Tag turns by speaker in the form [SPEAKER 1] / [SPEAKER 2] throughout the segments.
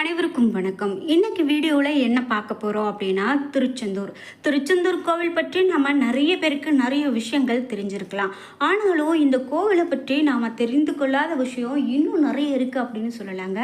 [SPEAKER 1] அனைவருக்கும் வணக்கம். இன்றைக்கி வீடியோவில் என்ன பார்க்க போகிறோம் அப்படின்னா திருச்செந்தூர். திருச்செந்தூர் கோவில் பற்றி நம்ம நிறைய பேருக்கு நிறைய விஷயங்கள் தெரிஞ்சிருக்கலாம். ஆனாலும் இந்த கோவிலை பற்றி நாம் தெரிந்து கொள்ளாத விஷயம் இன்னும் நிறைய இருக்குது அப்படின்னு சொல்லலாங்க.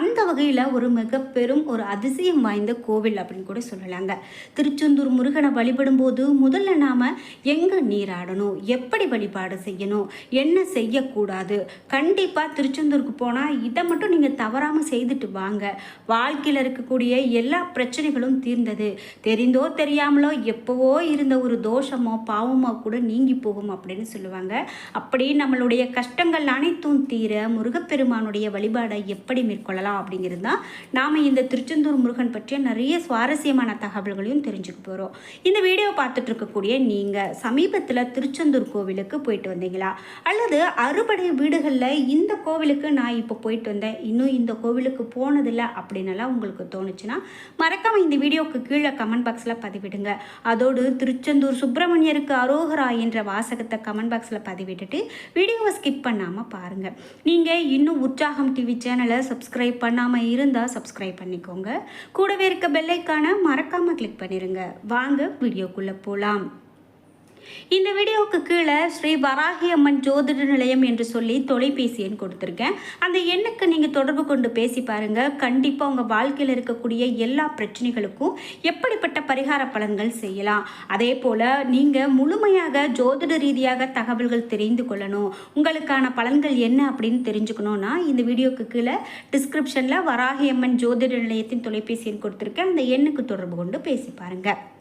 [SPEAKER 1] அந்த வகையில் ஒரு மிக பெரும் ஒரு அதிசயம் வாய்ந்த கோவில் அப்படின்னு கூட சொல்லலாங்க. திருச்செந்தூர் முருகனை வழிபடும் போது முதல்ல நாம் எங்கே நீராடணும்? எப்படி வழிபாடு செய்யணும்? என்ன செய்யக்கூடாது? கண்டிப்பாக திருச்செந்தூருக்கு போனால் இதை மட்டும் நீங்கள் தவறாமல் செய்துட்டு வாங்க. வாழ்க்கையில் இருக்கக்கூடிய எல்லா பிரச்சனைகளும் தீர்ந்தது. தெரிந்தோ தெரியாமலோ எப்போவோ இருந்த ஒரு தோஷமோ பாவமோ கூட நீங்கி போகும் அப்படின்னு சொல்லுவாங்க. அப்படி நம்மளுடைய கஷ்டங்கள் அனைத்தும் தீர முருகப்பெருமானுடைய வழிபாடை எப்படி மேற்கொள்ளலாம் அப்படிங்கிறது தான் நாம் இந்த திருச்செந்தூர் முருகன் பற்றிய நிறைய சுவாரஸ்யமான தகவல்களையும் தெரிஞ்சுக்க போகிறோம் இந்த வீடியோ பார்த்துட்டு இருக்கக்கூடிய நீங்கள் சமீபத்தில் திருச்செந்தூர் கோவிலுக்கு போயிட்டு வந்தீங்களா? அல்லது அறுபடை வீடுகளில் இந்த கோவிலுக்கு நான் இப்போ போயிட்டு வந்தேன். இன்னும் இந்த கோவிலுக்கு போனதில்லை அப்படின்னலாம் உங்களுக்கு தோணுச்சுன்னா மறக்காமல் இந்த வீடியோவுக்கு கீழே கமெண்ட் பாக்ஸில் பதிவிடுங்க. அதோடு திருச்செந்தூர் சுப்பிரமணியருக்கு அரோகரா என்ற வாசகத்தை கமெண்ட் பாக்ஸில் பதிவிட்டுட்டு வீடியோவை ஸ்கிப் பண்ணாமல் பாருங்கள் நீங்கள் இன்னும் உற்சாகம் டிவி சேனலை சப்ஸ்கிரைப் பண்ணாமல் இருந்தால் சப்ஸ்கிரைப் பண்ணிக்கோங்க. கூடவே இருக்க பெல்லைக்கான மறக்காமல் கிளிக் பண்ணிடுங்க வாங்க வீடியோக்குள்ளே போகலாம் இந்த வீடியோவுக்கு கீழே ஸ்ரீ வராகி அம்மன் ஜோதிட நிலையம் என்று சொல்லி தொலைபேசி எண் கொடுத்துருக்கேன். அந்த எண்ணுக்கு நீங்கள் தொடர்பு கொண்டு பேசி பாருங்கள் கண்டிப்பாக உங்கள் வாழ்க்கையில் இருக்கக்கூடிய எல்லா பிரச்சனைகளுக்கும் எப்படிப்பட்ட பரிகார பலன்கள் செய்யலாம். அதே போல் நீங்கள் முழுமையாக ஜோதிட ரீதியாக தகவல்கள் தெரிந்து கொள்ளணும். உங்களுக்கான பலன்கள் என்ன அப்படின்னு தெரிஞ்சுக்கணும்னா இந்த வீடியோக்கு கீழே டிஸ்கிரிப்ஷனில் வராகி அம்மன் ஜோதிட நிலையத்தின் தொலைபேசி எண் கொடுத்துருக்கேன். அந்த எண்ணுக்கு தொடர்பு கொண்டு பேசி பாருங்கள்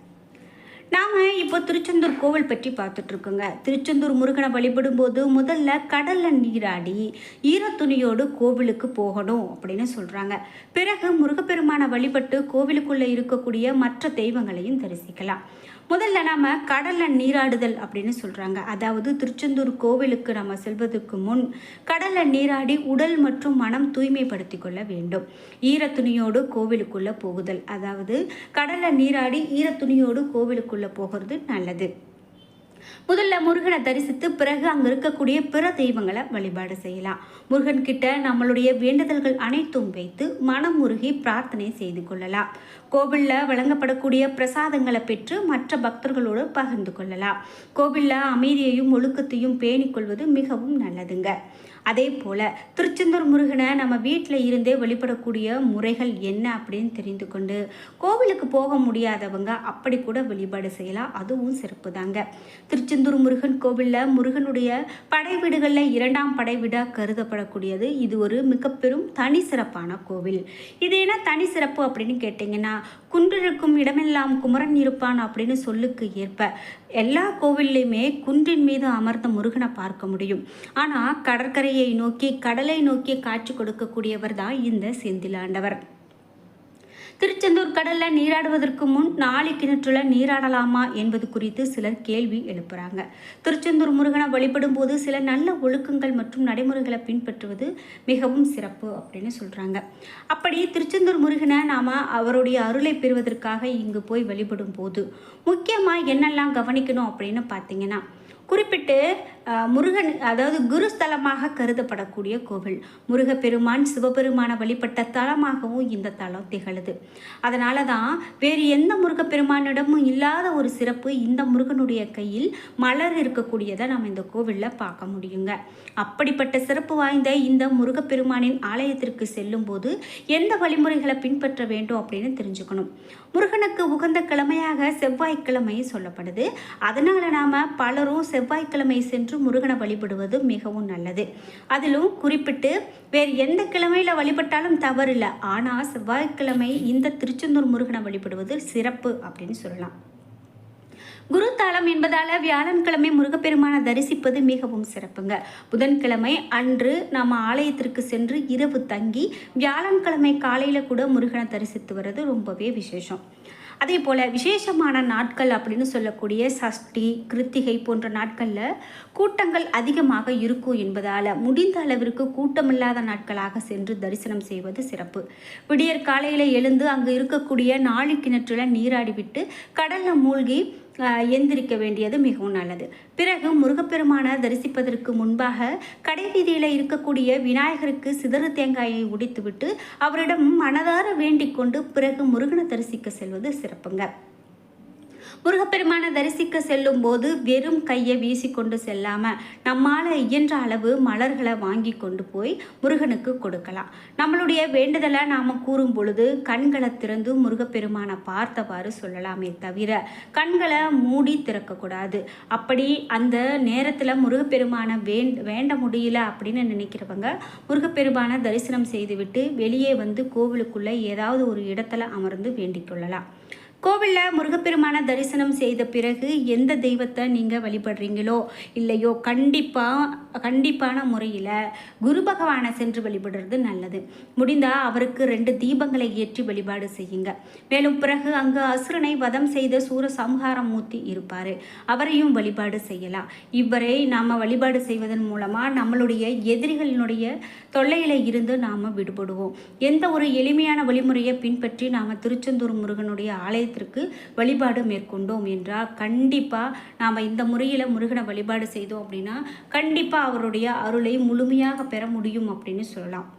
[SPEAKER 1] நாம் இப்போ திருச்செந்தூர் கோவில் பற்றி பார்த்துட்டு இருக்கோங்க திருச்செந்தூர் முருகனை வழிபடும் போது முதல்ல கடலில் நீராடி ஈரத்துணியோடு கோவிலுக்கு போகணும் அப்படின்னு சொல்கிறாங்க பிறகு முருகப்பெருமானை வழிபட்டு கோவிலுக்குள்ளே இருக்கக்கூடிய மற்ற தெய்வங்களையும் தரிசிக்கலாம். முதல்ல நம்ம கடலில் நீராடுதல் அப்படின்னு சொல்கிறாங்க அதாவது திருச்செந்தூர் கோவிலுக்கு நம்ம செல்வதற்கு முன் கடலில் நீராடி உடல் மற்றும் மனம் தூய்மைப்படுத்தி கொள்ள வேண்டும். ஈரத்துணியோடு கோவிலுக்குள்ளே போகுதல். அதாவது கடலில் நீராடி ஈரத்துணியோடு கோவிலுக்குள்ளே போகிறது நல்லது. முதல்ல முருகனை தரிசித்து பிறகு அங்கே இருக்கக்கூடிய பிற தெய்வங்களை வழிபாடு செய்யலாம். முருகன் கிட்ட நம்மளுடைய வேண்டுதல்கள் அனைத்தும் வைத்து மனம் முருகி பிரார்த்தனை செய்து கொள்ளலாம். கோவிலில் வழங்கப்படக்கூடிய பிரசாதங்களை பெற்று மற்ற பக்தர்களோடு பகிர்ந்து கொள்ளலாம். கோவிலில் அமைதியையும் ஒழுக்கத்தையும் பேணிக்கொள்வது மிகவும் நல்லதுங்க. அதே போல் திருச்செந்தூர் முருகனை நம்ம வீட்டில் இருந்தே வழிபடக்கூடிய முறைகள் என்ன அப்படின்னு தெரிந்து கொண்டு கோவிலுக்கு போக முடியாதவங்க அப்படி கூட வழிபாடு செய்யலாம். அதுவும் சிறப்பு தாங்க திருச்செந்தூர் முருகன் கோவிலில் முருகனுடைய படை வீடுகளில் இரண்டாம் படை வீடாக கருதப்படக்கூடியது. இது ஒரு மிக பெரும் தனி சிறப்பான கோவில். இது என்ன தனி சிறப்பு அப்படின்னு கேட்டிங்கன்னா குன்றிருக்கும் இடமெல்லாம் குமரன் இருப்பான் அப்படின்னு சொல்லுக்கு ஏற்ப எல்லா கோவில்லையுமே குன்றின் மீது அமர்ந்த முருகனை பார்க்க முடியும். ஆனால் கடற்கரை கடற்கரையை நோக்கி கடலை நோக்கி காட்சி கொடுக்கக்கூடியவர் தான் இந்த செந்திலாண்டவர் திருச்செந்தூர் கடல்ல நீராடுவதற்கு முன் நாளை கிணற்றுல நீராடலாமா என்பது குறித்து சிலர் கேள்வி எழுப்புறாங்க. திருச்செந்தூர் முருகனை வழிபடும் போது சில நல்ல ஒழுக்கங்கள் மற்றும் நடைமுறைகளை பின்பற்றுவது மிகவும் சிறப்பு அப்படின்னு சொல்றாங்க. அப்படி திருச்செந்தூர் முருகனை நாம அவருடைய அருளை பெறுவதற்காக இங்கு போய் வழிபடும் போது முக்கியமா என்னெல்லாம் கவனிக்கணும் அப்படின்னு பார்த்தீங்கன்னா குறிப்பிட்டு முருகன் அதாவது குருஸ்தலமாக கருதப்படக்கூடிய கோவில். முருகப்பெருமான் சிவபெருமான வழிபட்ட தலமாகவும் இந்த தலம் திகழுது. அதனால தான் வேறு எந்த முருகப்பெருமானிடமும் இல்லாத ஒரு சிறப்பு இந்த முருகனுடைய கையில் மலர் இருக்கக்கூடியதை நம்ம இந்த கோவிலில் பார்க்க முடியுங்க. அப்படிப்பட்ட சிறப்பு வாய்ந்த இந்த முருகப்பெருமானின் ஆலயத்திற்கு செல்லும்போது எந்த வழிமுறைகளை பின்பற்ற வேண்டும் அப்படின்னு தெரிஞ்சுக்கணும். முருகனுக்கு உகந்த கிழமையாக செவ்வாய்க்கிழமை சொல்லப்படுது. அதனால நாம பலரும் செவ்வாய்க்கிழமை சென்று முருகனை வழிபடுவது மிகவும் நல்லது. அதிலும் குறிப்பிட்டு வேறு எந்த கிழமையில் வழிபட்டாலும் தவறில்லை. ஆனால் செவ்வாய்க்கிழமை இந்த திருச்செந்தூர் முருகனை வழிபடுவது சிறப்பு அப்படின்னு சொல்லலாம். குரு தாளம் என்பதால் வியாழன்கிழமை முருகப்பெருமானை தரிசிப்பது மிகவும் சிறப்புங்க. புதன்கிழமை அன்று நாம் ஆலயத்திற்கு சென்று இரவு தங்கி வியாழன்கிழமை காலையில் கூட முருகனை தரிசித்து வர்றது ரொம்பவே விசேஷம். அதே போல் விசேஷமான நாட்கள் அப்படின்னு சொல்லக்கூடிய சஷ்டி கிருத்திகை போன்ற நாட்களில் கூட்டங்கள் அதிகமாக இருக்கும் என்பதால் முடிந்த அளவிற்கு கூட்டமில்லாத நாட்களாக சென்று தரிசனம் செய்வது சிறப்பு. விடியற் காலையில் எழுந்து அங்கு இருக்கக்கூடிய நாளி கிணற்றில் நீராடிவிட்டு கடலில் மூழ்கி எந்திரிக்க வேண்டியது மிகவும் நல்லது. பிறகு முருகப்பெருமானை தரிசிப்பதற்கு முன்பாக கடைவீதியில் இருக்கக்கூடிய விநாயகருக்கு சிதறு தேங்காயை உடைத்துவிட்டு அவரிடம் மனதார வேண்டிக் கொண்டு பிறகு முருகனை தரிசிக்க செல்வது சிறப்புங்க. முருகப்பெருமானை தரிசிக்க செல்லும் போது வெறும் கையை வீசிக்கொண்டு செல்லாமல் நம்மால் இயன்ற அளவு மலர்களை வாங்கி கொண்டு போய் முருகனுக்கு கொடுக்கலாம். நம்மளுடைய வேண்டுதலை நாம் கூறும் பொழுது கண்களை திறந்து முருகப்பெருமானை பார்த்தவாறு சொல்லலாமே தவிர கண்களை மூடி திறக்கக்கூடாது. அப்படி அந்த நேரத்தில் முருகப்பெருமானை வேண் வேண்ட முடியல அப்படின்னு நினைக்கிறவங்க முருகப்பெருமானை தரிசனம் செய்துவிட்டு வெளியே வந்து கோவிலுக்குள்ளே ஏதாவது ஒரு இடத்துல அமர்ந்து வேண்டிக் கொள்ளலாம். கோவிலில் முருகப்பெருமான தரிசனம் செய்த பிறகு எந்த தெய்வத்தை நீங்கள் வழிபடுறீங்களோ இல்லையோ கண்டிப்பாக கண்டிப்பான முறையில் குரு பகவானை சென்று வழிபடுறது நல்லது. முடிந்தால் அவருக்கு ரெண்டு தீபங்களை ஏற்றி வழிபாடு செய்யுங்க. மேலும் பிறகு அங்கு அசுரனை வதம் செய்த சூர சம்ஹாரம் மூர்த்தி இருப்பார். அவரையும் வழிபாடு செய்யலாம். இவரை நாம் வழிபாடு செய்வதன் மூலமாக நம்மளுடைய எதிரிகளினுடைய தொல்லையில் இருந்து நாம் விடுபடுவோம். எந்த ஒரு எளிமையான வழிமுறையை பின்பற்றி நாம் திருச்செந்தூர் முருகனுடைய ஆலயத்திற்கு வழிபாடு மேற்கொண்டோம் என்றால் கண்டிப்பாக நாம் இந்த முறையில் முருகனை வழிபாடு செய்தோம் அப்படின்னா கண்டிப்பாக அவருடைய அருளை முழுமையாக பெற முடியும் அப்படின்னு சொல்லலாம்.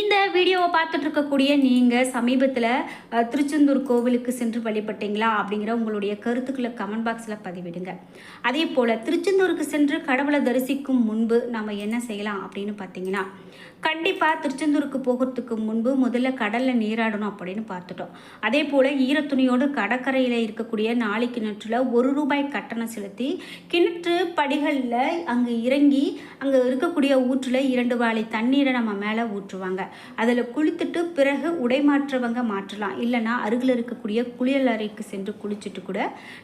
[SPEAKER 1] இந்த வீடியோவை பார்த்துட்டு இருக்கக்கூடிய நீங்கள் சமீபத்தில் திருச்செந்தூர் கோவிலுக்கு சென்று வழிபட்டீங்களா அப்படிங்கிற உங்களுடைய கருத்துக்களை கமெண்ட் பாக்ஸில் பதிவிடுங்க. அதே போல் திருச்செந்தூருக்கு சென்று கடவுளை தரிசிக்கும் முன்பு நம்ம என்ன செய்யலாம் அப்படின்னு பார்த்தீங்கன்னா கண்டிப்பாக திருச்செந்தூருக்கு போகிறதுக்கு முன்பு முதல்ல கடலில் நீராடணும் அப்படின்னு பார்த்துட்டோம். அதே போல் ஈரத்துணியோடு கடற்கரையில் இருக்கக்கூடிய நாளை கிணற்றில் ஒரு ரூபாய் கட்டணம் செலுத்தி கிணற்று படிகளில் அங்கே இறங்கி அங்கே இருக்கக்கூடிய ஊற்றில் இரண்டு வாழை தண்ணீரை நம்ம மேலே மாற்றுவாங்க. அதில் குளித்துட்டு பிறகு உடை மாற்றவங்க மாற்றலாம். இல்லைன்னா அருகில் இருக்கக்கூடிய குளியல் அறைக்கு சென்று குளிச்சுட்டு கூட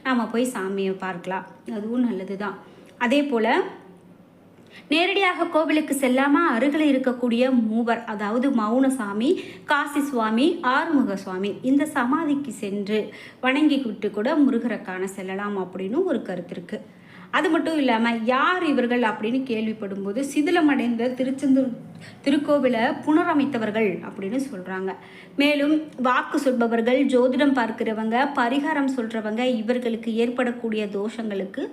[SPEAKER 1] நாம் போய் சாமியை பார்க்கலாம். அதுவும் நல்லது தான் அதே போல் நேரடியாக கோவிலுக்கு செல்லாமல் அருகில் இருக்கக்கூடிய மூவர் அதாவது மௌனசாமி காசி சுவாமி ஆறுமுக சுவாமி இந்த சமாதிக்கு சென்று வணங்கி விட்டு கூட முருகரை காண செல்லலாம் அப்படின்னு ஒரு கருத்து இருக்குது அது மட்டும் இல்லாமல் யார் இவர்கள் அப்படின்னு கேள்விப்படும்போது சிதிலமடைந்த திருச்செந்தூர் திருக்கோவிலை புனரமைத்தவர்கள் அப்படின்னு சொல்கிறாங்க மேலும் வாக்கு சொல்பவர்கள் ஜோதிடம் பார்க்கிறவங்க பரிகாரம் சொல்கிறவங்க இவர்களுக்கு ஏற்படக்கூடிய தோஷங்களுக்கு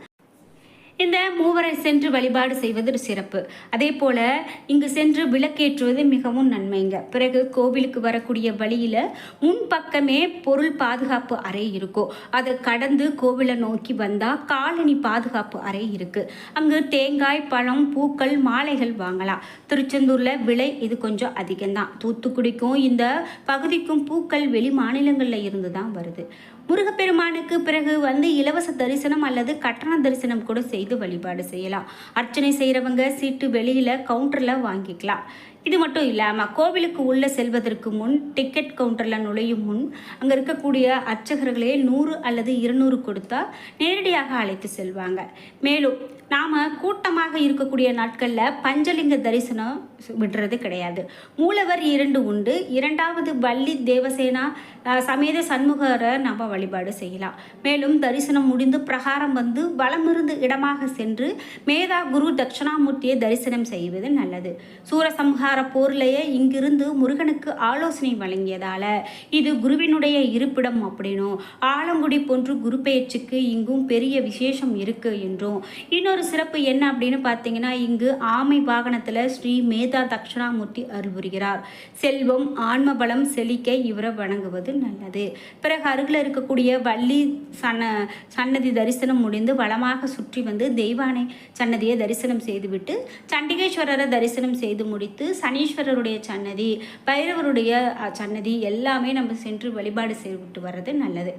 [SPEAKER 1] இந்த மூவரை சென்று வழிபாடு செய்வது சிறப்பு. அதே போல் இங்கு சென்று விளக்கேற்றுவது மிகவும் நன்மைங்க. பிறகு கோவிலுக்கு வரக்கூடிய வழியில் முன்பக்கமே பொருள் பாதுகாப்பு அறை இருக்கும் அதை கடந்து கோவிலை நோக்கி வந்தால் காலனி பாதுகாப்பு அறை இருக்குது அங்கு தேங்காய் பழம் பூக்கள் மாலைகள் வாங்கலாம். திருச்செந்தூரில் விலை இது கொஞ்சம் அதிகம்தான். தூத்துக்குடிக்கும் இந்த பகுதிக்கும் பூக்கள் வெளி மாநிலங்களில் இருந்து தான் வருது. முருகப்பெருமானுக்கு பிறகு வந்து இலவச தரிசனம் அல்லது கட்டண தரிசனம் கூட செய்து வழிபாடு செய்யலாம். அர்ச்சனை செய்கிறவங்க சீட்டு வெளியில் கவுண்டரில் வாங்கிக்கலாம். இது மட்டும் இல்லாமல் கோவிலுக்கு உள்ளே செல்வதற்கு முன் டிக்கெட் கவுண்டரில் நுழையும் முன் அங்கே இருக்கக்கூடிய அர்ச்சகர்களே நூறு அல்லது இருநூறு கொடுத்தா நேரடியாக அழைத்து செல்வாங்க. மேலும் நாம் கூட்டமாக இருக்கக்கூடிய நாட்களில் பஞ்சலிங்க தரிசனம் விடுறது கிடையாது. மூலவர் இரண்டு உண்டு. இரண்டாவது வள்ளி தேவசேனா சமேத சண்முகரை நம்ம வழிபாடு செய்யலாம். மேலும் தரிசனம் முடிந்து பிரகாரம் வந்து வலமிருந்து இடமாக சென்று மேதா குரு தட்சிணாமூர்த்தியை தரிசனம் செய்வது நல்லது. சூரசம்ஹார போர்லையே இங்கிருந்து முருகனுக்கு ஆலோசனை வழங்கியதால இது குருவினுடைய இருப்பிடம் அப்படின்னும். ஆலங்குடி போன்று குரு பெயர்ச்சிக்கு இங்கும் பெரிய விசேஷம் இருக்கு என்றும். இன்னொரு சிறப்பு என்ன அப்படின்னு பார்த்தீங்கன்னா இங்கு ஆமை வாகனத்தில் ஸ்ரீ மேதா தக்ஷணாமூர்த்தி அருள்புரிகிறார். செல்வம் ஆன்ம பலம் செழிக்க இவரை வணங்குவது நல்லது. பிறகு அருகில் இருக்கக்கூடிய வள்ளி சன்ன சன்னதி தரிசனம் முடிந்து வளமாக சுற்றி வந்து தெய்வானை சன்னதியை தரிசனம் செய்துவிட்டு சண்டிகேஸ்வரரை தரிசனம் செய்து முடித்து சனீஸ்வரருடைய சன்னதி பைரவருடைய சன்னதி எல்லாமே நம்ம சென்று வழிபாடு செய்துவிட்டு வர்றது நல்லது.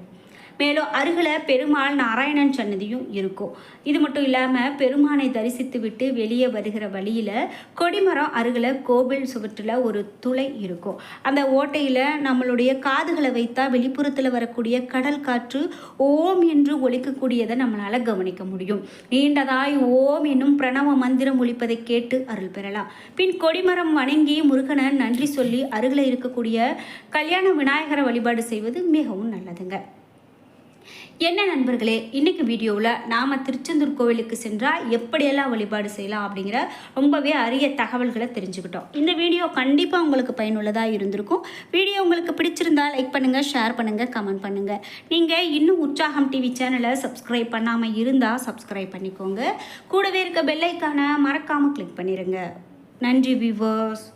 [SPEAKER 1] மேலும் அருகில் பெருமாள் நாராயணன் சன்னதியும் இருக்கும். இது மட்டும் இல்லாமல் பெருமானை தரிசித்து விட்டு வெளியே வருகிற வழியில் கொடிமரம் அருகில் கோவில் சுவற்றில் ஒரு துளை இருக்கும். அந்த ஓட்டையில் நம்மளுடைய காதுகளை வைத்தா வெளிப்புறத்தில் வரக்கூடிய கடல் காற்று ஓம் என்று ஒழிக்கக்கூடியதை நம்மளால் கவனிக்க முடியும். நீண்டதாய் ஓம் என்னும் பிரணவ மந்திரம் ஒழிப்பதை கேட்டு அருள் பெறலாம். பின் கொடிமரம் வணங்கி முருகனை நன்றி சொல்லி அருகில் இருக்கக்கூடிய கல்யாண விநாயகரை வழிபாடு செய்வது மிகவும் நல்லதுங்க. என்ன நண்பர்களே இன்னைக்கு வீடியோவில் நாம் திருச்செந்தூர் கோவிலுக்கு சென்றால் எப்படியெல்லாம் வழிபாடு செய்யலாம் அப்படிங்கிற ரொம்பவே அரிய தகவல்களை தெரிஞ்சுக்கிட்டோம். இந்த வீடியோ கண்டிப்பாக உங்களுக்கு பயனுள்ளதாக இருந்திருக்கும். வீடியோ உங்களுக்கு பிடிச்சிருந்தா லைக் பண்ணுங்கள் ஷேர் பண்ணுங்கள் கமெண்ட் பண்ணுங்கள் நீங்கள் இன்னும் உற்சாகம் டிவி சேனலை சப்ஸ்கிரைப் பண்ணாமல் இருந்தால் சப்ஸ்கிரைப் பண்ணிக்கோங்க. கூடவே இருக்க பெல்லைக்கான மறக்காமல் கிளிக் பண்ணிடுங்க நன்றி வியூவர்ஸ்